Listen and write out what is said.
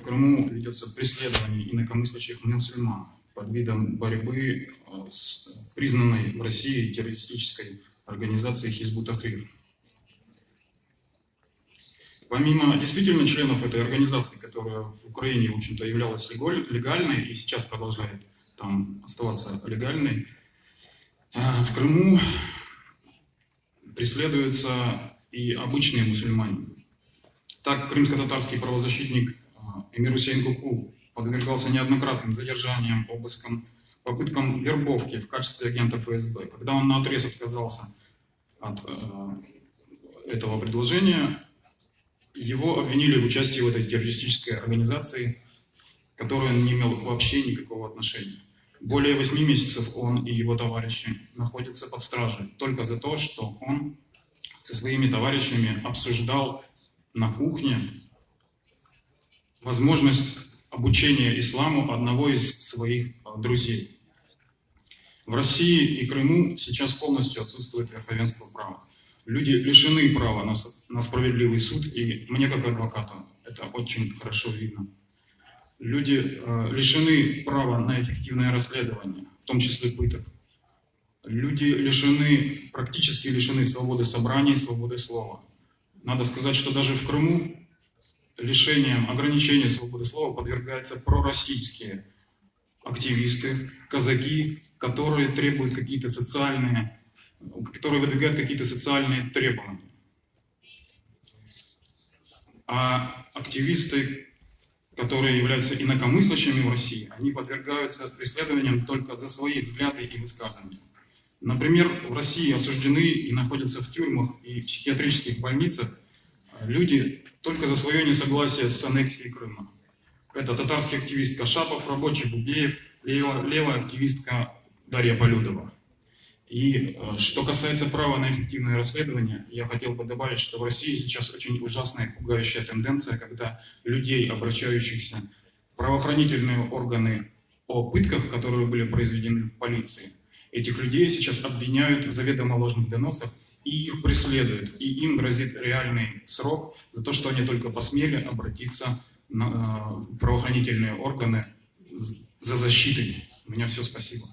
в Крыму ведется преследование инакомыслящих мусульман под видом борьбы э, с признанной в России террористической организацией Хизбут Тахрир. Помимо действительно членов этой организации, которая в Украине, в общем-то, являлась легальной и сейчас продолжает там оставаться легальной, э, в Крыму преследуются и обычные мусульмане. Так, крымско-татарский правозащитник Эмир Хусейн Куку подвергался неоднократным задержаниям, обыскам, попыткам вербовки в качестве агента ФСБ. Когда он наотрез отказался от э, этого предложения, его обвинили в участии в этой террористической организации, к которой он не имел вообще никакого отношения. Более восьми месяцев он и его товарищи находятся под стражей только за то, что он со своими товарищами обсуждал на кухне возможность обучения исламу одного из своих а, друзей. В России и Крыму сейчас полностью отсутствует верховенство права. Люди лишены права на, на справедливый суд, и мне как адвокату это очень хорошо видно. Люди э, лишены права на эффективное расследование, в том числе пыток. Люди лишены, практически лишены свободы собраний, свободы слова. Надо сказать, что даже в Крыму лишением, ограничением свободы слова подвергаются пророссийские активисты, казаки, которые требуют какие-то социальные, которые выдвигают какие-то социальные требования. А активисты, которые являются инакомыслящими в России, они подвергаются преследованиям только за свои взгляды и высказывания. Например, в России осуждены и находятся в тюрьмах и психиатрических больницах люди только за свое несогласие с аннексией Крыма. Это татарский активист Кашапов, рабочий Бубеев, лево- левая активистка Дарья Полюдова. И э, что касается права на эффективное расследование, я хотел бы добавить, что в России сейчас очень ужасная пугающая тенденция, когда людей, обращающихся в правоохранительные органы о пытках, которые были произведены в полиции, этих людей сейчас обвиняют в заведомо ложных доносах и их преследуют. И им грозит реальный срок за то, что они только посмели обратиться на, э, правоохранительные органы за защитой. У меня все, спасибо.